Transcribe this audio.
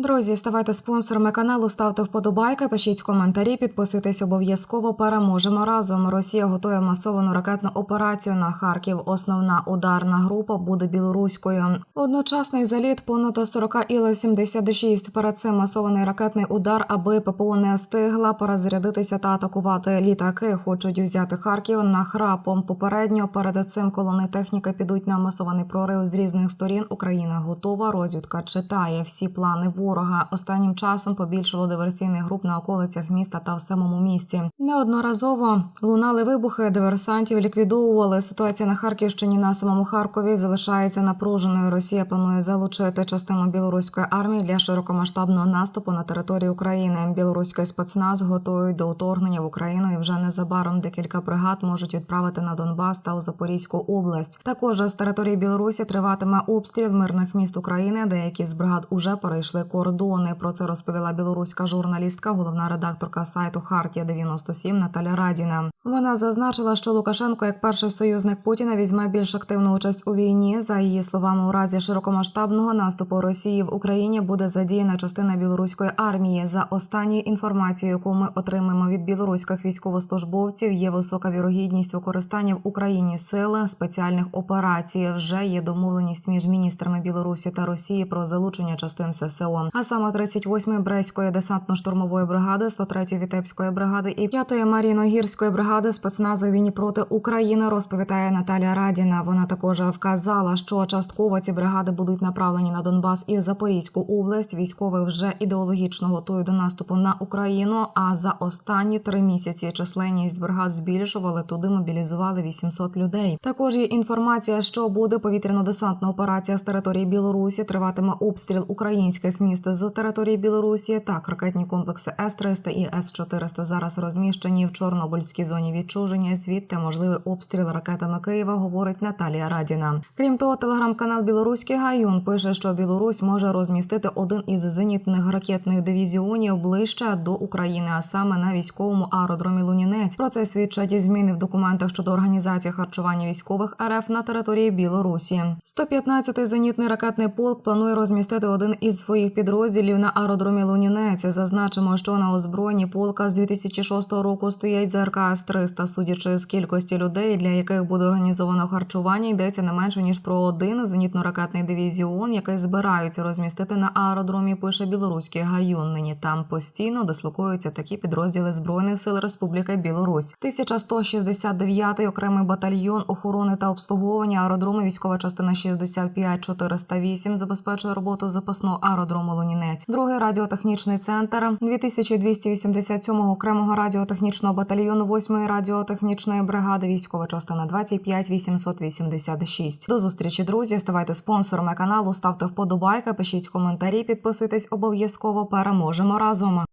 Друзі, ставайте спонсорами каналу, ставте вподобайки, пишіть коментарі, підписуйтесь обов'язково. Переможемо разом. Росія готує масовану ракетну операцію на Харків. Основна ударна група буде білоруською. Одночасний заліт понад 40 Іл-76. Перед цим масований ракетний удар, аби ППО не встигла перезарядитися та атакувати літаки. Хочуть взяти Харків на храпом. Попередньо перед цим колони техніки підуть на масований прорив з різних сторін. Україна готова. Розвідка читає всі плани ворога. Останнім часом побільшало диверсійних груп на околицях міста та в самому місті. Неодноразово лунали вибухи. Диверсантів ліквідовували. Ситуація на Харківщині на самому Харкові залишається напруженою. Росія планує залучити частину білоруської армії для широкомасштабного наступу на територію України. Білоруський спецназ готують до вторгнення в Україну і вже незабаром декілька бригад можуть відправити на Донбас та у Запорізьку область. Також з території Білорусі триватиме обстріл мирних міст України. Деякі з бригад уже перейшли кордони. Про це розповіла білоруська журналістка, головна редакторка сайту Хартія 97 Наталя Радіна. Вона зазначила, що Лукашенко, як перший союзник Путіна, візьме більш активну участь у війні. За її словами, у разі широкомасштабного наступу Росії в Україні буде задіяна частина білоруської армії. За останньою інформацією, яку ми отримаємо від білоруських військовослужбовців, є висока вірогідність використання в Україні сили спеціальних операцій. Вже є домовленість між міністрами Білорусі та Росії про залучення частин ССО. А саме 38-ї Брестської десантно-штурмової бригади, 103-ї Вітебської бригади і 5-ї Маріно-гірської бригади спецназу війні проти України розповідає Наталя Радіна. Вона також вказала, що частково ці бригади будуть направлені на Донбас і в Запорізьку область. Військові вже ідеологічно готують до наступу на Україну. А за останні три місяці численність бригад збільшували. Туди мобілізували 800 людей. Також є інформація, що буде повітряно-десантна операція з території Білорусі. Триватиме обстріл українських міст з території Білорусі. Так, ракетні комплекси С-300 і С-400 зараз розміщені в Чорнобильській зоні відчуження. Звідти можливий обстріл ракетами Києва, говорить Наталія Радіна. Крім того, телеграм-канал Білоруський Гаюн пише, що Білорусь може розмістити один із зенітних ракетних дивізіонів ближче до України, а саме на військовому аеродромі Лунінець. Про це свідчать зміни в документах щодо організації харчування військових РФ на території Білорусі. 115-й зенітний ракетний полк планує розмістити один із своїх підрозділів на аеродромі Лунінець. Зазначимо, що на озброєнні полка з 2006 року стоять ЗРК С-300. Судячи з кількості людей, для яких буде організовано харчування, йдеться не менше ніж про один зенітно-ракетний дивізіон, який збираються розмістити на аеродромі. Пише білоруський гаюн. Нині там постійно дислокуються такі підрозділи збройних сил Республіки Білорусь. 1169-й окремий батальйон охорони та обслуговування аеродрому. Військова частина 65408 забезпечує роботу запасного аеродрому Лунінець. Другий радіотехнічний центр 2287 окремого радіотехнічного батальйону 8-ї радіотехнічної бригади. Військова частина 25886. До зустрічі, друзі. Ставайте спонсорами каналу, ставте вподобайки, пишіть коментарі, підписуйтесь обов'язково. Переможемо разом.